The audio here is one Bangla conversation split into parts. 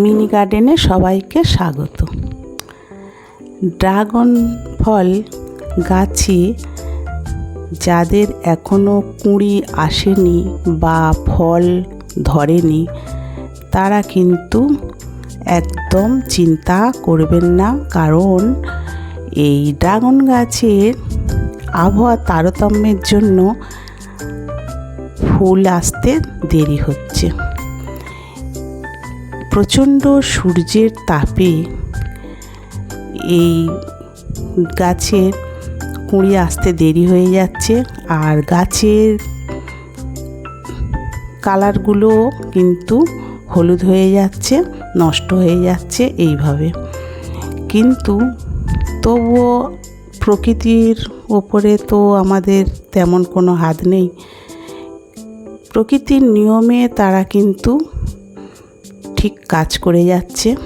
মিনি গার্ডেনে সবাইকে স্বাগত। ড্রাগন ফল গাছে যাদের এখনও কুঁড়ি আসেনি বা ফল ধরেনি, তারা কিন্তু একদম চিন্তা করবেন না, কারণ এই ড্রাগন গাছের আবহাওয়া তারতম্যের জন্য ফুল আসতে দেরি হচ্ছে। প্রচণ্ড সূর্যের তাপে এই গাছের কুঁড়ি আসতে দেরি হয়ে যাচ্ছে। আর গাছের কালারগুলো কিন্তু হলুদ হয়ে যাচ্ছে, নষ্ট হয়ে যাচ্ছে এইভাবে। কিন্তু তবুও প্রকৃতির ওপরে তো আমাদের তেমন কোনো হাত নেই। প্রকৃতির নিয়মে তারা কিন্তু ঠিক কাজ করে যাচ্ছে।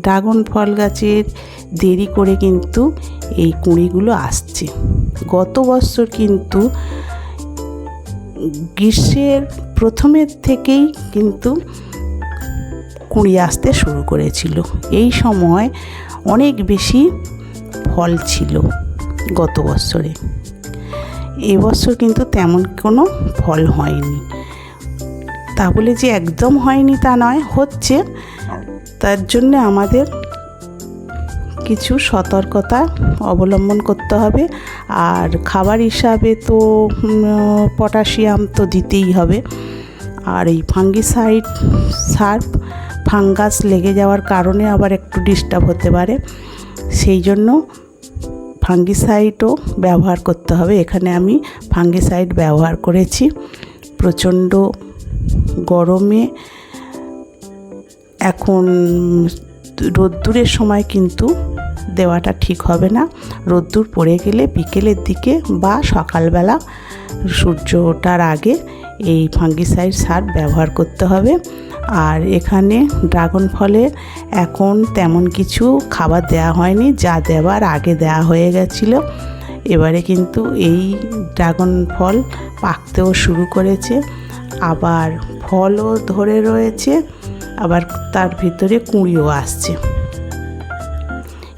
ড্রাগন ফল গাছের দেরি করে কিন্তু এই কুঁড়িগুলো আসছে। গত বছর কিন্তু গ্রীষ্মের প্রথমের থেকেই কিন্তু কুঁড়ি আসতে শুরু করেছিল। এই সময় অনেক বেশি ফল ছিল গত বছরে। এবছর কিন্তু তেমন কোনো ফল হয়নি। তা বলে যে একদম হয়নি তা নয়, হচ্ছে। তার জন্য আমাদের কিছু সতর্কতা অবলম্বন করতে হবে। আর খাবার হিসাবে তো পটাশিয়াম তো দিতেই হবে। আর এই ফাঙ্গিসাইড সার ফাঙ্গাস লেগে যাওয়ার কারণে আবার একটু ডিস্টার্ব হতে পারে। সেই জন্য ফাঙ্গিসাইডও ব্যবহার করতে হবে। এখানে আমি ফাঙ্গিসাইড ব্যবহার করেছি। প্রচণ্ড গরমে এখন রোদ্দুরের সময় কিন্তু দেওয়াটা ঠিক হবে না। রোদ্দুর পড়ে গেলে বিকেলের দিকে বা সকালবেলা সূর্য ওঠার আগে এই ফাঙ্গিসাইড সার ব্যবহার করতে হবে। আর এখানে ড্রাগন ফলে এখন তেমন কিছু খাবার দেওয়া হয়নি, যা দেওয়ার আগে দেওয়া হয়ে গেছিল। এবারে কিন্তু এই ড্রাগন ফল পাকতেও শুরু করেছে। আবার ফলও ধরে রয়েছে, আবার তার ভিতরে কুঁড়িও আসছে।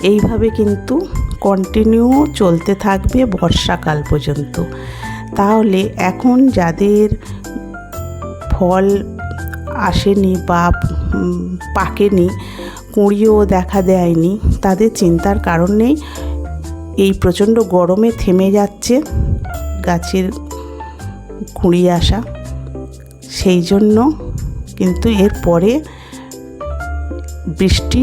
এইভাবে কিন্তু কন্টিনিউ চলতে থাকবে বর্ষাকাল পর্যন্ত। তাহলে এখন যাদের ফল আসেনি বা পাকেনি, কুঁড়িও দেখা দেয়নি, তাদের চিন্তার কারণ নেই। এই প্রচণ্ড গরমে থেমে যাচ্ছে গাছের কুঁড়ি আসা। সেই জন্য কিন্তু এর পরে বৃষ্টি